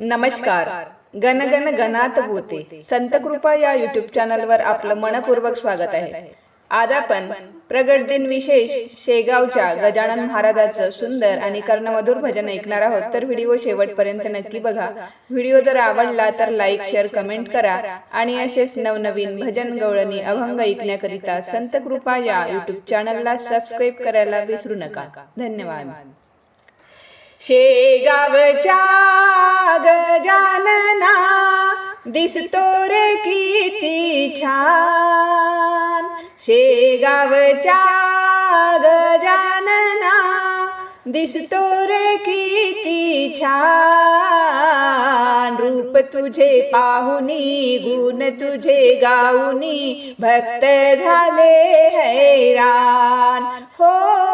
नमस्कार. गणगण गणात होते संत कृपा या युट्यूब चॅनलवर आपलं मनपूर्वक स्वागत आहे. आज आपण प्रगट दिन विशेष शेगावच्या गजानन महाराजाचं सुंदर आणि कर्णमधुर भजन ऐकणार आहोत. तर व्हिडिओ शेवटपर्यंत नक्की बघा. व्हिडिओ जर आवडला तर लाईक शेअर कमेंट करा आणि असेच नवनवीन भजन गवळणी अभंग ऐकण्याकरिता संत कृपा या युट्यूब चॅनलला सबस्क्राईब करायला विसरू नका. धन्यवाद. शेगावच्या गजानना दिसतो रे किती छान. शेगावच्या गजानना दिसतो रे किती छान. रूप तुझे पाहुनी गुण तुझे गाऊनी भक्त झाले हैरान. हो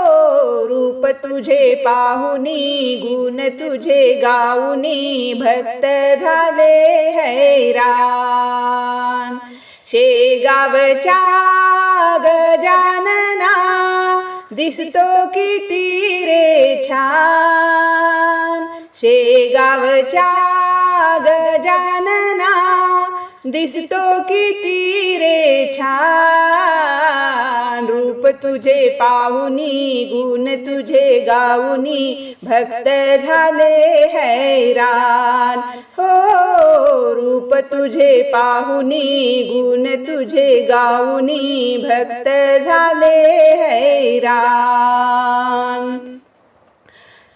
तुझे पाहुनी गुण तुझे गाऊनी भक्त झाले हैरान शेगावच्या गजानना दिसतो किती रे छान. शेगावच्या गजानना दिसतो किती रे छान. रूप तुझे पाहुनी गुण तुझे गाऊनी भक्त झाले हैरान. हो रूप तुझे पाहुनी गुण तुझे गाऊनी भक्त झाले हैरान.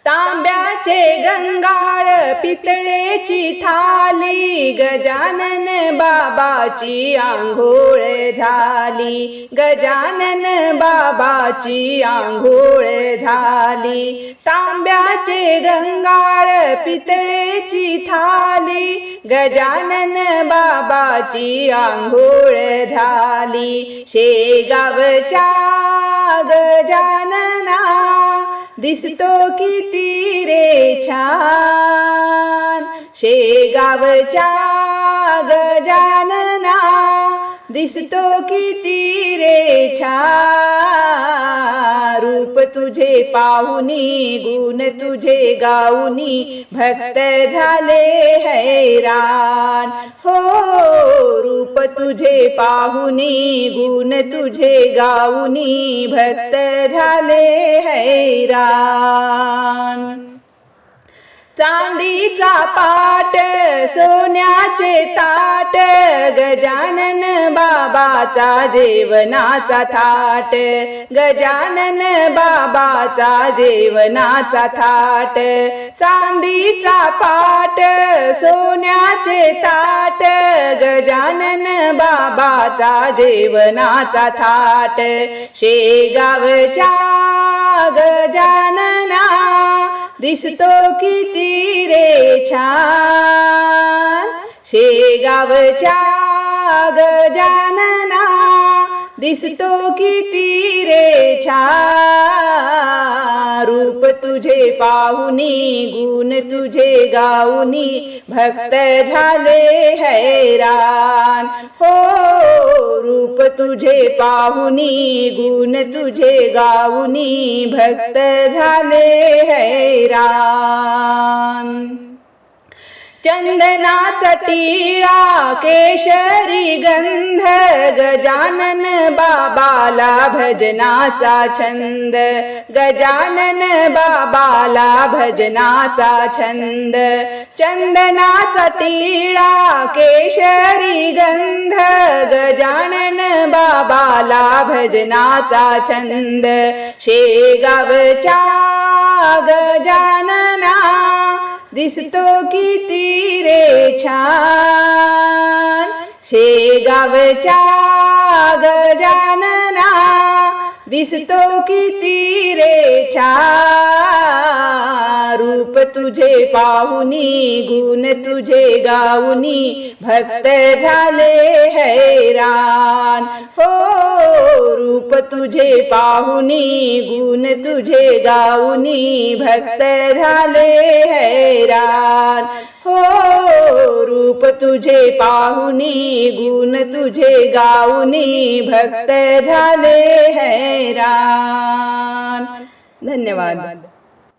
तांब्याचे गंगाळ पितळेची थाली गजानन बाबाची आंघोळ झाली. गजानन बाबाची आंघोळ झाली. तांब्याचे गंगाळ पितळेची थाली गजानन बाबाची आंघोळ झाली. शेगावच्या गजानना दिसतो किती रे छान. शेगावच्या गजानन दिसतो किती रे छा रूप तुझे पाहुनी गुण तुझे गाऊनी भक्त झाले हैरान हो रूप तुझे पाहुनी गुण तुझे गाऊनी भक्त झाले हैरान चांदीचा पाट सोन्या सोन्याचे ताट गजानन बाबाचा जेवणाचा थाट. गजानन बाबाचा जेवणाचा थाट. चांदीचा पाट सोन्याचे ताट. गजानन बाबाचा जेवणाचा थाट. शेगावच्या गजानना दिसतो किती रे छान. गावच्या गजानना दिसतो किती रे छा रूप तुझे पाहुनी गुण तुझे गाऊनी भक्त झाले हैरान. हो रूप तुझे पाहुनी गुण तुझे गाऊनी भक्त झाले हैरान. चंदनाचा टीरा केशरी गंध गजानन बाबाला भजनाचा छंद. गजानन बाबाला भजनाचा छंद. चंदनाचा टीरा केशरी गंध गजानन बाबाला भजनाचा छंद. शेगावच्या गजानना दिसतो किती रे छान. शेगावच्या गजानना दिसतो किती रे छान. रूप तुझे पाहुनी गुण तुझे गाऊनी भक्त झाले हैरान हो रूप तुझे पाहुनी गुण तुझे गाऊनी भक्त झाले हैरान हो रूप तुझे पाहुनी गुण तुझे गाऊनी भक्त झाले हैरान धन्यवाद.